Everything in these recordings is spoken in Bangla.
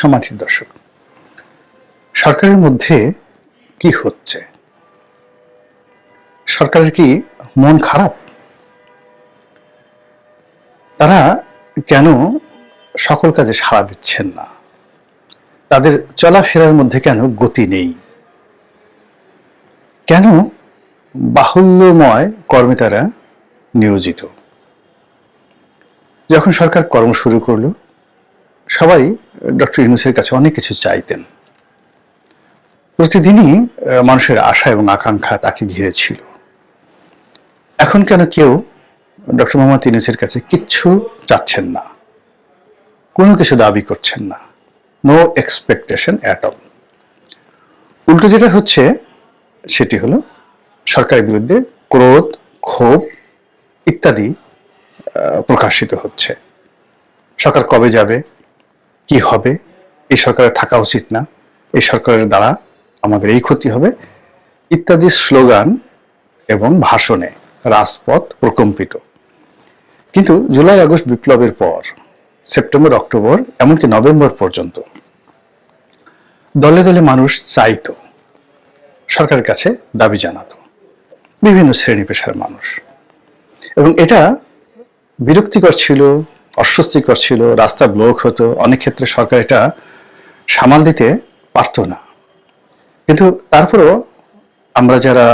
সমাধির দর্শক, সরকারের মধ্যে কি হচ্ছে? সরকারের কি মন খারাপ? তারা কেন সকল কাজে সাড়া দিচ্ছেন না? তাদের চলাফেরার মধ্যে কেন গতি নেই? কেন বাহুল্যময় কর্মে তারা নিয়োজিত? যখন সরকার কর্ম শুরু করল সবাই ডক্টর ইউনুসের কাছে অনেক কিছু চাইতেন। প্রতিদিনই মানুষের আশা এবং আকাঙ্ক্ষা তাকে ঘিরে ছিল। এখন কেন কেউ ডক্টর মোহাম্মদ ইউনুসের কাছে কিচ্ছু চাচ্ছেন না? কোনো কিছু দাবি করছেন না। নো এক্সপেকটেশন অ্যাট অল উল্টো যেটা হচ্ছে, সেটি হলো সরকারের বিরুদ্ধে ক্রোধ, ক্ষোভ ইত্যাদি প্রকাশিত হচ্ছে। সরকার কবে যাবে? কি হবে? এই সরকারের থাকা উচিত না। এই সরকারের দ্বারা আমাদের এই ক্ষতি হবে। ইত্যাদি স্লোগান এবং ভাষণে রাজপথ প্রকম্পিত। কিন্তু জুলাই আগস্ট বিপ্লবের পর, সেপ্টেম্বর, অক্টোবর, এমনকি নভেম্বর পর্যন্ত দলে দলে মানুষ চাইতো, সরকারের কাছে দাবি জানাতো, বিভিন্ন শ্রেণি পেশার মানুষ। এবং এটা বিরক্তিকর ছিল অস্বস্তিকর ছিল, রাস্তা ব্লক হতো, অনেক ক্ষেত্রে সরকার এটা সামাল দিতে পারতো না। কিন্তু তারপরেও আমরা যারা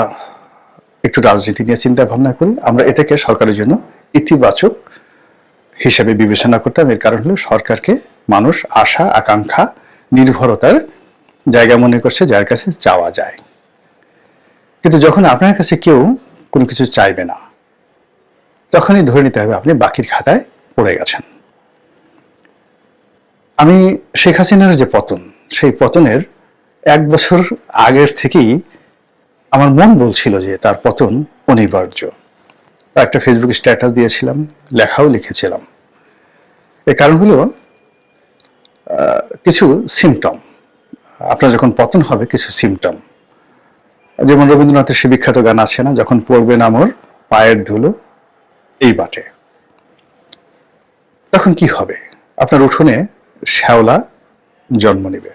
একটু রাজনীতি নিয়ে চিন্তা ভাবনা করি, আমরা এটাকে সরকারের জন্য ইতিবাচক হিসেবে বিবেচনা করতাম। এর কারণ হলো সরকারকে মানুষ আশা, আকাঙ্ক্ষা, নির্ভরতার জায়গা মনে করছে যার কাছে চাওয়া যায়। কিন্তু যখন আপনার কাছে কেউ কোনো কিছু চাইবে না, তখনই ধরে নিতে হবে আপনি বাকির খাতায় পড়ে গেছেন। আমি শেখ হাসিনার যে পতন, সেই পতনের এক বছর আগের থেকেই আমার মন বলছিল যে তার পতন অনিবার্য। একটা ফেসবুক স্ট্যাটাস দিয়েছিলাম, লেখাও লিখেছিলাম। এর কারণ হলো কিছু সিমটম আপনার যখন পতন হবে, কিছু সিমটম যেমন রবীন্দ্রনাথের সে বিখ্যাত গান আছে না, যখন পড়বে নামর পায়ের ধুলো, এই বাটে। তখন কি হবে? আপনার উঠোনে শ্যাওলা জন্ম নেবে।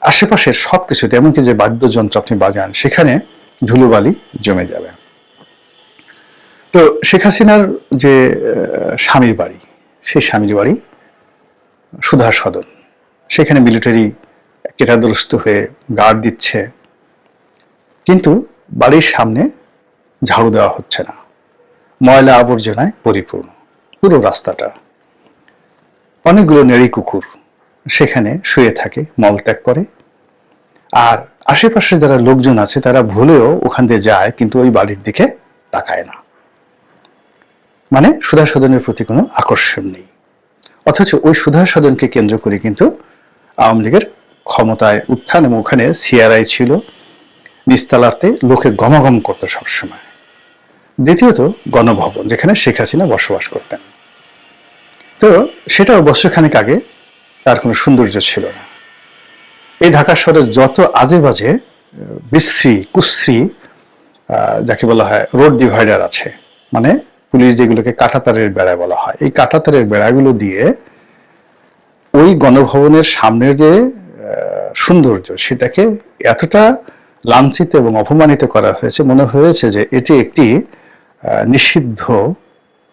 আশেপাশের সব কিছুতে এমনকি যে বাদ্যযন্ত্র আপনি বাজান, সেখানে ধুলোবালি জমে যাবে। তো শেখ হাসিনার যে স্বামীর বাড়ি, সেই স্বামীর বাড়ি সুধার সদন। সেখানে মিলিটারি কেটাদুরস্ত হয়ে গার্ড দিচ্ছে। কিন্তু বাড়ির সামনে ঝাড়ু দেওয়া হচ্ছে না। ময়লা আবর্জনায় পরিপূর্ণ। পুরো রাস্তাটা। অনেকগুলো নেড়ি কুকুর সেখানে শুয়ে থাকে মলত্যাগ করে। আর আশেপাশে যারা লোকজন আছে, তারা ভুলেও ওখান দিয়ে যায়, কিন্তু ওই বাড়ির দিকে তাকায় না। মানে সুধা সদনের প্রতি কোনো আকর্ষণ নেই। অথচ ওই সুধা সদনকে কেন্দ্র করে কিন্তু আওয়ামী লীগের ক্ষমতায় উত্থান এবং ওখানে সিআরআই ছিল। নিস্তালাতে লোকে গমাগম করতো সবসময়। দ্বিতীয়ত গণভবন, যেখানে শেখ হাসিনা বসবাস করতেন। তো সেটাও বছরখানেক আগে তার কোনো সৌন্দর্য ছিল না। এই ঢাকা শহরে যত আজে বাজে বিশ্রী, কুশ্রী যাকে বলা হয় রোড ডিভাইডার আছে মানে পুলিশ যেগুলোকে কাঁটাতারের বেড়া বলা হয়, এই কাঁটাতারের বেড়াগুলো দিয়ে ওই গণভবনের সামনের যে সৌন্দর্য সেটাকে এতটা লাঞ্ছিত এবং অপমানিত করা হয়েছে, মনে হয়েছে যে এটি একটি নিষিদ্ধ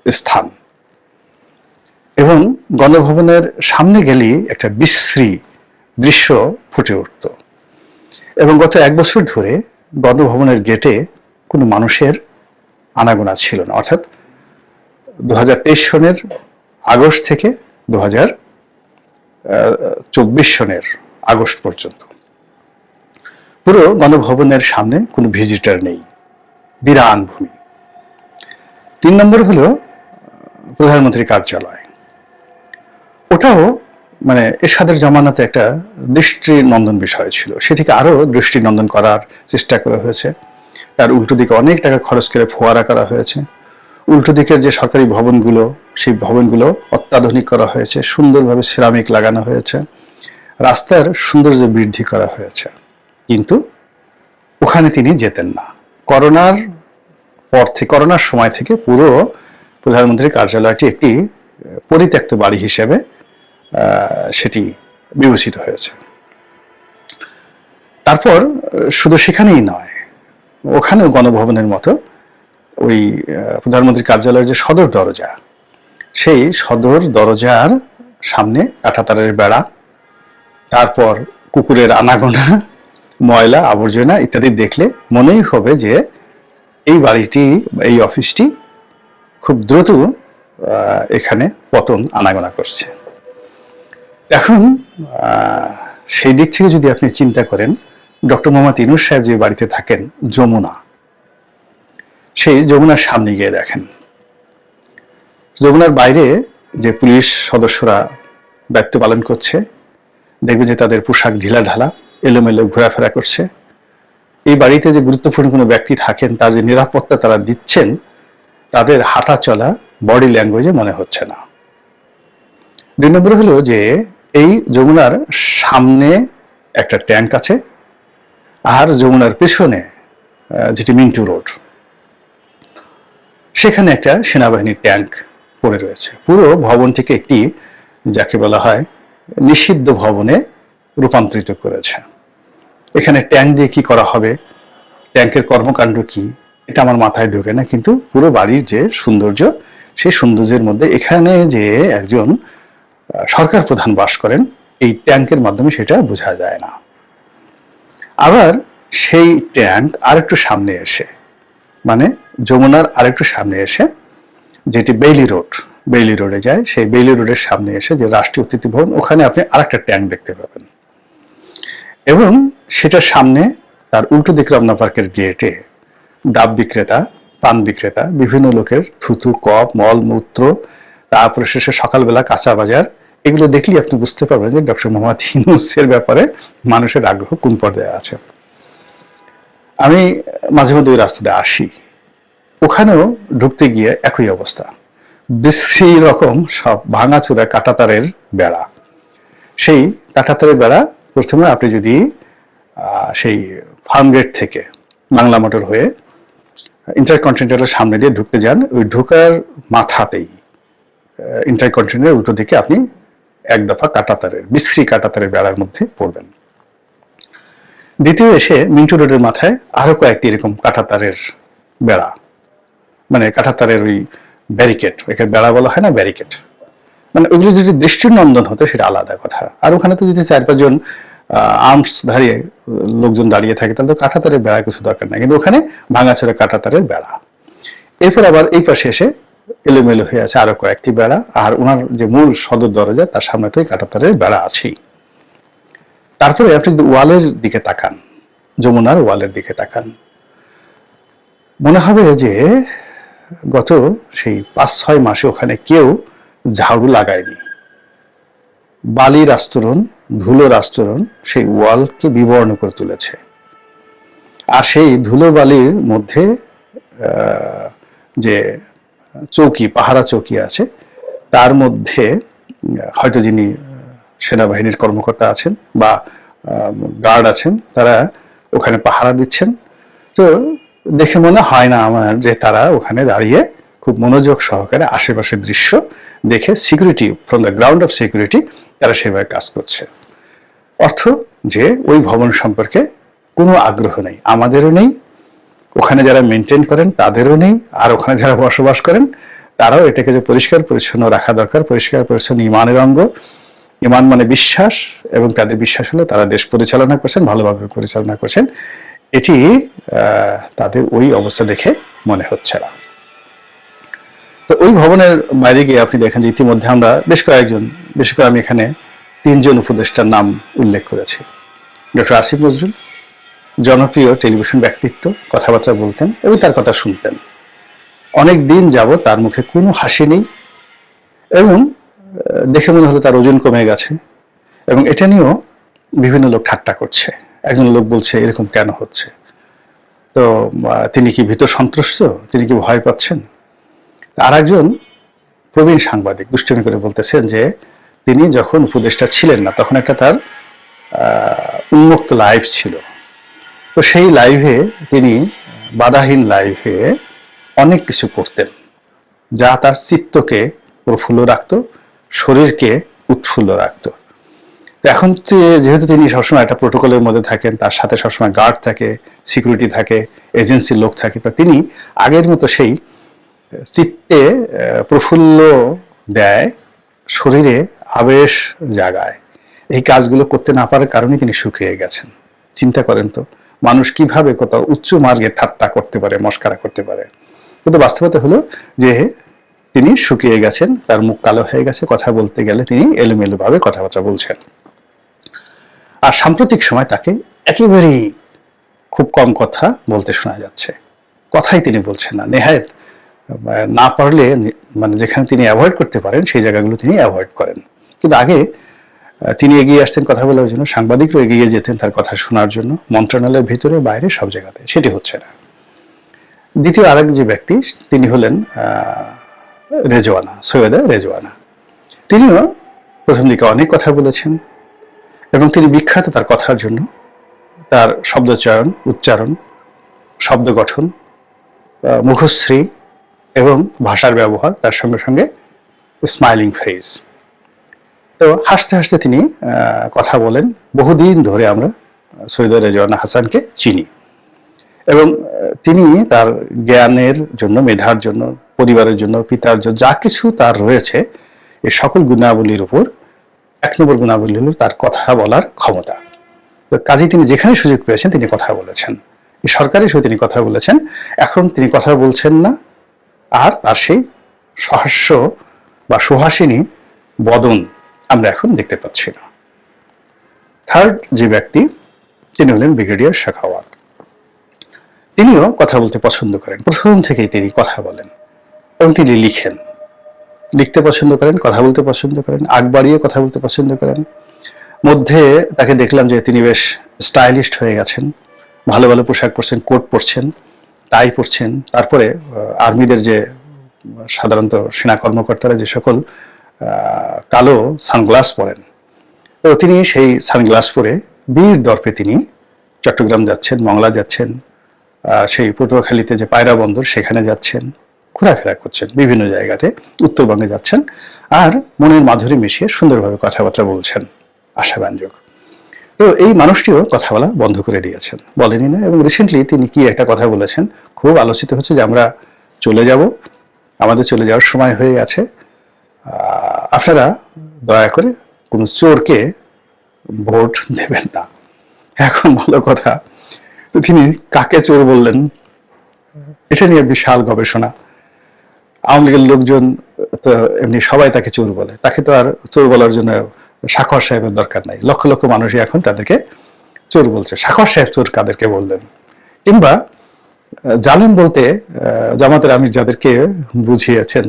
স্থান। এবং গণভবনের সামনে গেলেই একটা বিশ্রী দৃশ্য ফুটে উঠত। এবং গত এক বছর ধরে গণভবনের গেটে কোনো মানুষের আনাগোনা ছিল না। অর্থাৎ দু হাজার তেইশ সনের আগস্ট থেকে দু চব্বিশ সনের আগস্ট পর্যন্ত পুরো গণভবনের সামনে কোনো ভিজিটার নেই। বিরান ভূমি তিন নম্বর হলো প্রধানমন্ত্রী কার্যালয়। ওটাও মানে এরশাদের জামানাতে একটা দৃষ্টি নন্দন বিষয় ছিল। সেটিকে আরও দৃষ্টি নন্দন করার চেষ্টা করা হয়েছে। তার উল্টো দিকে অনেক টাকা খরচ করে ফোয়ারা করা হয়েছে। উল্টো দিকের যে সরকারি ভবনগুলো, সেই ভবনগুলো অত্যাধুনিক করা হয়েছে। সুন্দরভাবে সিরামিক লাগানো হয়েছে। রাস্তার সৌন্দর্য বৃদ্ধি করা হয়েছে। কিন্তু ওখানে তিনি যেতেন না। করোনার পর থেকে করোনার সময় থেকে পুরো প্রধানমন্ত্রীর কার্যালয়টি একটি পরিত্যক্ত বাড়ি হিসেবে সেটি বিবেচিত হয়েছে। তারপর শুধু সেখানেই নয়, ওখানেও গণভবনের মতো ওই প্রধানমন্ত্রীর কার্যালয়ের যে সদর দরজা, সেই সদর দরজার সামনে কাঁটাতারের বেড়া, তারপর কুকুরের আনাগোনা, ময়লা, আবর্জনা ইত্যাদি দেখলে মনেই হবে যে এই বাড়িটি এই অফিসটি খুব দ্রুত এখানে পতন আনাগোনা করছে। এখন সেই দিক থেকে যদি আপনি চিন্তা করেন, ডক্টর মোহাম্মদ ইনুস সাহেব যে বাড়িতে থাকেন, যমুনা, সেই যমুনার সামনে গিয়ে দেখেন। যমুনার বাইরে যে পুলিশ সদস্যরা দায়িত্ব পালন করছে, দেখবে যে তাদের পোশাক ঢিলা ঢালা এলোমেলো ঘোরাফেরা করছে। এই বাড়িতে যে গুরুত্বপূর্ণ কোনো ব্যক্তি থাকেন, তার যে নিরাপত্তা তারা দিচ্ছেন, তাদের হাঁটা চলা বডি ল্যাঙ্গুয়েজে মনে হচ্ছে না। দুই নম্বর হলো যে এই যমুনার সামনে একটা ট্যাঙ্ক আছে আর যমুনার পেছনে যেটি মিন্টু রোড। সেখানে একটা সেনাবাহিনীর ট্যাঙ্ক পড়ে রয়েছে। পুরো ভবনটিকে একটি, যাকে বলা হয়, নিষিদ্ধ ভবনে রূপান্তরিত করেছে। এখানে ট্যাঙ্ক দিয়ে কি করা হবে? ট্যাঙ্কের কর্মকাণ্ড কি? এটা আমার মাথায় ঢোকে না, কিন্তু পুরো বাড়ির যে সৌন্দর্য, সেই সৌন্দর্যের মধ্যে এখানে যে একজন সরকার প্রধান বাস করেন, এই ট্যাঙ্কের মাধ্যমে সেটা বোঝা যায় না। আবার সেই ট্যাঙ্ক আরেকটু সামনে এসে মানে যমুনার আরেকটু সামনে এসে, যেটি বেইলি রোড, বেইলি রোডে যায়, সেই বেইলি রোডের সামনে এসে যে রাষ্ট্রীয় অতিথি ভবন ওখানে আপনি আরেকটা ট্যাঙ্ক দেখতে পাবেন। এবং সেটার সামনে তার উল্টো দিক রমনা পার্কের গেটে ডাব বিক্রেতা, পান বিক্রেতা, বিভিন্ন লোকের থুতু, কপ, মল, মূত্র তারপরে শেষে সকালবেলা কাঁচা বাজার, এগুলো দেখলেই আপনি বুঝতে পারবেন যে ডক্টর মোহাম্মদ হিনুসের ব্যাপারে মানুষের আগ্রহ কোন পর্যায়ে আছে। আমি মাঝে মধ্যে ওই রাস্তাতে আসি। ওখানেও ঢুকতে গিয়ে একই অবস্থা। বিশ্রী রকম সব ভাঙাচোরা কাটাতারের বেড়া। সেই কাটাতারের বেড়া প্রথমে আপনি যদি সেই ফার্ম গেট থেকে বাংলা মোটর হয়ে ইন্টারকন্টিনেন্টালের সামনে দিয়ে ঢুকতে যান, ওই ঢোকার মাথাতেই ইন্টারকন্টিনেন্টাল উল্টো দিকে আপনি এক দফা কাটাতারের বিশ্রী কাটাতারের বেড়ার মধ্যে পড়বেন। দ্বিতীয় এসে মিন্টু রোডের মাথায় আরও কয়েকটি এরকম কাঁটাতারের বেড়া। মানে কাঁটাতারের ওই ব্যারিকেড একে বেড়া বলা হয় না ব্যারিকেড মানে ওগুলো যদি দৃষ্টিনন্দন হতো, সেটা আলাদা কথা। আর ওখানে তো যদি চার পাঁচজন আর্মস ধারিয়ে লোকজন দাঁড়িয়ে থাকে, তাহলে তো কাঁটাতারের বেড়া কিছু দরকার নাই। কিন্তু ওখানে ভাঙাচোরা কাঁটাতারের বেড়া। এরপর আবার এই পাশে এসে এলোমেলো হয়ে আছে আরও কয়েকটি বেড়া। আর ওনার যে মূল সদর দরজা, তার সামনে তো কাঁটাতারের বেড়া আছেই। তারপরে আপনি যদি ওয়ালের দিকে তাকান, যমুনার ওয়ালের দিকে তাকান, মনে হবে যে গত সেই পাঁচ, ছয় মাসে ওখানে কেউ ঝাড়ু লাগায়নি। বালির আস্তরণ, ধুলোর আস্তরণ সেই ওয়ালকে বিবর্ণ করে তুলেছে। আর সেই ধুলো বালির মধ্যে যে চৌকি, পাহারা চৌকি আছে। তার মধ্যে, হয়তো যিনি সেনাবাহিনীর কর্মকর্তা আছেন বা গার্ড আছেন, তারা ওখানে পাহারা দিচ্ছেন। তো দেখে মনে হয় না আমার যে তারা ওখানে দাঁড়িয়ে খুব মনোযোগ সহকারে আশেপাশের দৃশ্য দেখে security from the ground of security তারা সেভাবে কাজ করছে। অর্থ যে, ওই ভবন সম্পর্কে কোনো আগ্রহ নেই, আমাদেরও নেই ওখানে যারা মেনটেন করেন, তাদেরও নেই। আর ওখানে যারা বসবাস করেন, তারাও এটাকে যে পরিষ্কার পরিচ্ছন্ন রাখা দরকার, পরিষ্কার পরিচ্ছন্ন ইমানের অঙ্গ। ইমান মানে বিশ্বাস, এবং তাদের বিশ্বাস হলে তারা দেশ পরিচালনা করছেন, ভালোভাবে পরিচালনা করছেন। এটি তাদের ওই অবস্থা দেখে মনে হচ্ছে না। তো ওই ভবনের বাইরে গিয়ে আপনি দেখেন যে ইতিমধ্যে আমরা বেশ কয়েকজন বিশেষ করে আমি এখানে তিনজন উপদেষ্টার নাম উল্লেখ করেছি। ডক্টর আসিফ নজরুল জনপ্রিয় টেলিভিশন ব্যক্তিত্ব, কথাবার্তা বলতেন এবং তার কথা শুনতেন। অনেক দিন যাব তার মুখে কোনো হাসি নেই এবং দেখে মনে হলো তার ওজন কমে গেছে এবং এটা নিয়েও বিভিন্ন লোক ঠাট্টা করছে। একজন লোক বলছে, এরকম কেন হচ্ছে? তো তিনি কি ভীত সন্ত্রস্ত? তিনি কি ভয় পাচ্ছেন? আর একজন প্রবীণ সাংবাদিক দুষ্টমি করে বলতেছেন যে, তিনি যখন উপদেষ্টা ছিলেন না, তখন একটা তার উন্মুক্ত লাইভ ছিল। তো সেই লাইভে তিনি বাধাহীন লাইভে অনেক কিছু করতেন। যা তার চিত্তকে প্রফুল্ল রাখত, শরীরকে উৎফুল্ল রাখত। এখন যেহেতু তিনি সবসময় একটা প্রোটোকলের মধ্যে থাকেন, তার সাথে সবসময় গার্ড থাকে সিকিউরিটি থাকে এজেন্সির লোক থাকে, তো তিনি আগের মতো সেই চিত্তে প্রফুল্ল দেয়, শরীরে আবেশ জাগায়। এই কাজগুলো করতে না পারার কারণে তিনি শুকিয়ে গেছেন। চিন্তা করেন তো মানুষ কীভাবে কত উচ্চ মার্গে ঠাট্টা করতে পারে, মস্কারা করতে পারে। কিন্তু বাস্তবতা হলো যে তিনি শুকিয়ে গেছেন, তার মুখ কালো হয়ে গেছে, কথা বলতে গেলে তিনি এলোমেলো ভাবে কথাবার্তা বলছেন। আর সাম্প্রতিক সময় তাকে একেবারেই খুব কম কথা বলতে শোনা যাচ্ছে। কথাই তিনি বলছেন না। নেহায়ত না পারলে মানে যেখানে তিনি অ্যাভয়েড করতে পারেন, সেই জায়গাগুলো তিনি অ্যাভয়েড করেন। কিন্তু আগে তিনি এগিয়ে আসতেন কথা বলার জন্য। সাংবাদিকরা এগিয়ে যেতেন তার কথা শোনার জন্য। মন্ত্রণালয়ের ভিতরে, বাইরে সব জায়গাতে। সেটি হচ্ছে না। দ্বিতীয় আরেক যে ব্যক্তি, তিনি হলেন রেজওয়ানা, সৈয়দা রেজওয়ানা। তিনিও প্রথম দিকে অনেক কথা বলেছেন এবং তিনি বিখ্যাত তার কথার জন্য। তার শব্দচয়ন, উচ্চারণ, শব্দ গঠন মুখশ্রী এবং ভাষার ব্যবহার, তার সঙ্গে সঙ্গে স্মাইলিং ফেস। তো হাসতে হাসতে তিনি কথা বলেন। বহুদিন ধরে আমরা সৈয়দ রেজওয়ানা হাসানকে চিনি। এবং তিনি তার জ্ঞানের জন্য, মেধার জন্য, পরিবারের জন্য, পিতার জন্য যা কিছু তার রয়েছে এই সকল গুণাবলীর উপর, এক নম্বর গুণাবলী হল তার কথা বলার ক্ষমতা। তো কাজেই তিনি যেখানে সুযোগ পেয়েছেন, তিনি কথা বলেছেন। এই সরকারি সহ তিনি কথা বলেছেন। এখন তিনি কথা বলছেন না, আর তার সেই সহাস্য বা সুহাসিনী বদন আমরা এখন দেখতে পাচ্ছি না। থার্ড যে ব্যক্তি, তিনি হলেন ব্রিগেডিয়ার শেখাওয়াত। তিনিও কথা বলতে পছন্দ করেন। প্রথম থেকেই তিনি কথা বলেন এবং তিনি লিখেন। লিখতে পছন্দ করেন, কথা বলতে পছন্দ করেন, আগ বাড়িয়ে কথা বলতে পছন্দ করেন। মধ্যে তাকে দেখলাম যে তিনি বেশ স্টাইলিস্ট হয়ে গেছেন, ভালো ভালো পোশাক পরছেন, কোট পরছেন, টাই পরছেন। তারপরে আর্মিদের যে, সাধারণত সেনা কর্মকর্তারা যে সকল কালো সানগ্লাস পরেন। তো তিনি সেই সানগ্লাস পরে বীর দর্পে তিনি চট্টগ্রাম যাচ্ছেন মংলা যাচ্ছেন সেই পটুয়াখালীতে যে পায়রা বন্দর সেখানে যাচ্ছেন ঘোরাফেরা করছেন বিভিন্ন জায়গাতে উত্তরবঙ্গে যাচ্ছেন আর মনের মাধুরী মিশিয়ে সুন্দরভাবে কথাবার্তা বলছেন আশাব্যঞ্জক। তো এই মানুষটিও কথা বলা বন্ধ করে দিয়েছেন। বলেনি না এবং রিসেন্টলি তিনি কি একটা কথা বলেছেন খুব আলোচিত হচ্ছে যে আমরা চলে যাব আমাদের চলে যাওয়ার সময় হয়ে আহ, আপনারা দয়া করে কোনো চোরকে ভোট দেবেন না। এখন ভালো কথা, তো তিনি কাকে চোর বললেন, এটা নিয়ে বিশাল গবেষণা। আওয়ামী লীগের লোকজন তো এমনি সবাই তাকে চোর বলে, তাকে তো আর চোর বলার জন্য সাখর সাহেবের দরকার নাই। লক্ষ লক্ষ মানুষই এখন তাদেরকে চোর বলছে। সাখর সাহেব চোর কাদেরকে বললেন? কিংবা জালেম বলতে জামাতের আমির যাদেরকে বুঝিয়েছেন,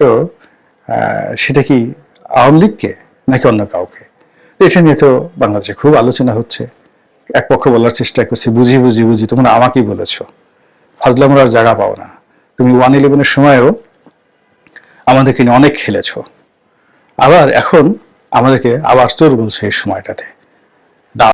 তো সেটা কি আওয়ামী লীগকে নাকি অন্য কাউকে? এটা নিয়ে তো বাংলাদেশে খুব আলোচনা হচ্ছে। এক পক্ষ বলার চেষ্টা করছে, বুঝি বুঝি বুঝি, তোমরা আমাকেই বলেছ। আর জায়গা পাও না। তুমি ওয়ান ইলেভেনের সময়ও আমাদেরকে নিয়ে অনেক খেলেছ। আবার এখন আমাদেরকে আবার তোর বলছে এই সময়টাতে।